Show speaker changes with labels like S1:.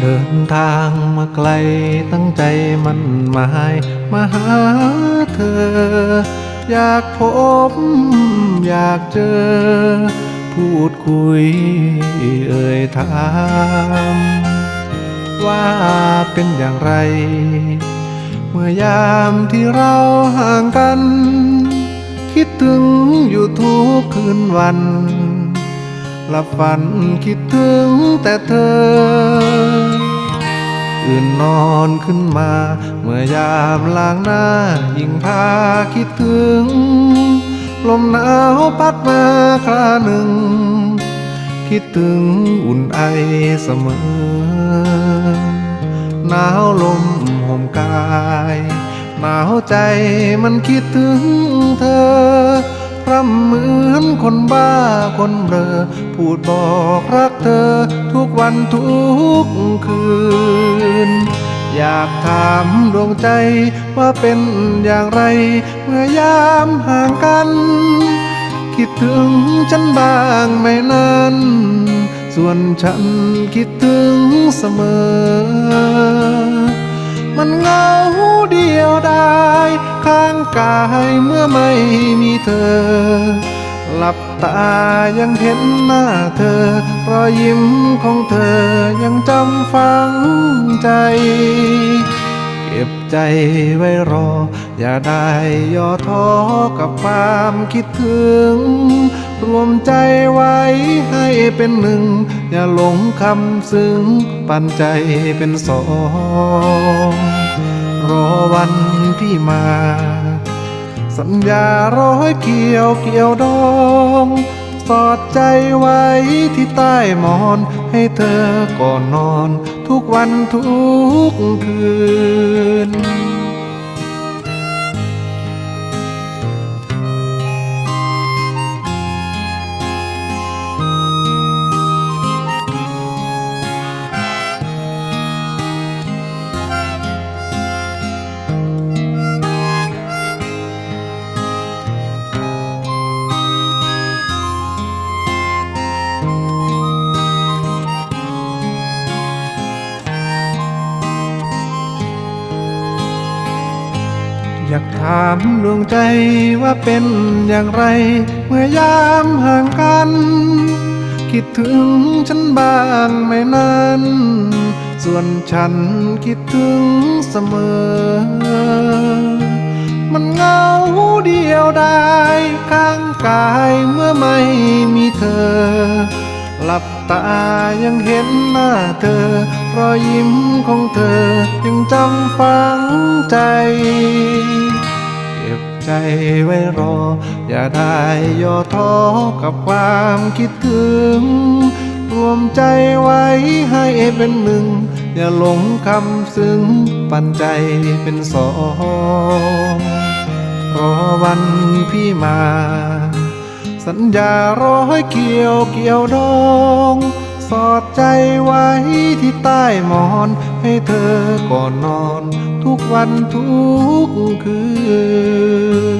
S1: เดินทางมาไกลตั้งใจมันหมายมาหาเธอ อยากพบอยากเจอ พูดคุยเอ่ยถามว่าเป็นอย่างไร เมื่อยามที่เราห่างกัน คิดถึงอยู่ทุกคืนวัน หลับฝันคิดถึงแต่เธอ อื่นนอนขึ้นมา เมื่อยามล้างหน้า ยิ่งพาคิดถึง ลมหนาวพัดมาคราหนึ่ง คิดถึงอุ่นไอเสมอ หนาวลมห่มกาย หนาวใจมันคิดถึงเธอ ร่ำเหมือนคนบ้าคนเบลอพูดบอกรักเธอ ทุกวันทุกคืน อยากถามดวงใจว่าเป็นอย่างไร เมื่อยามห่างกัน คิดถึงฉันบ้างไหมนั้น ส่วนฉันคิดถึงเสมอ มันเหงาเดียวดายข้ กายเมื่อไม่มีเธอ หลับตายังเห็นหน้าเธอ รอยยิ้มของเธอยังจำฝังใจ เก็บใจไว้รอ อย่าได้ย่อท้อกับความคิดถึง รวมใจไว้ให้เป็นหนึ่ง อย่าหลงคำซึ้งปันใจเป็นสองรอวันพี่มา สัญญาร้อยเกี่ยวเกี่ยวดองสอดใจไว้ที่ใต้หมอน ให้เธอก่อนนอน ทุกวันทุกคืน อยากถามดวงใจว่าเป็นอย่างไร เมื่อยามห่างกัน คิดถึงฉันบ้างไหมนั้น ส่วนฉันคิดถึงเสมอ มันเงาเดียวดายข้างกายเมื่อไม่มีเธอ หลับตายังเห็นหน้าเธอ รอยยิ้มของเธอยังจำฝังใจ ใจไว้รอ อย่าได้ย่อท้อกับความคิดถึง รวมใจไว้ให้เป็นหนึ่ง อย่าหลงคำซึ้งปันใจเป็นสองรอวันพี่มา สัญญาร้อยเกี่ยวเกี่ยวดอง สอดใจไว้ที่ใต้หมอน ให้เธอก่อนนอน ทุกวันทุกคืน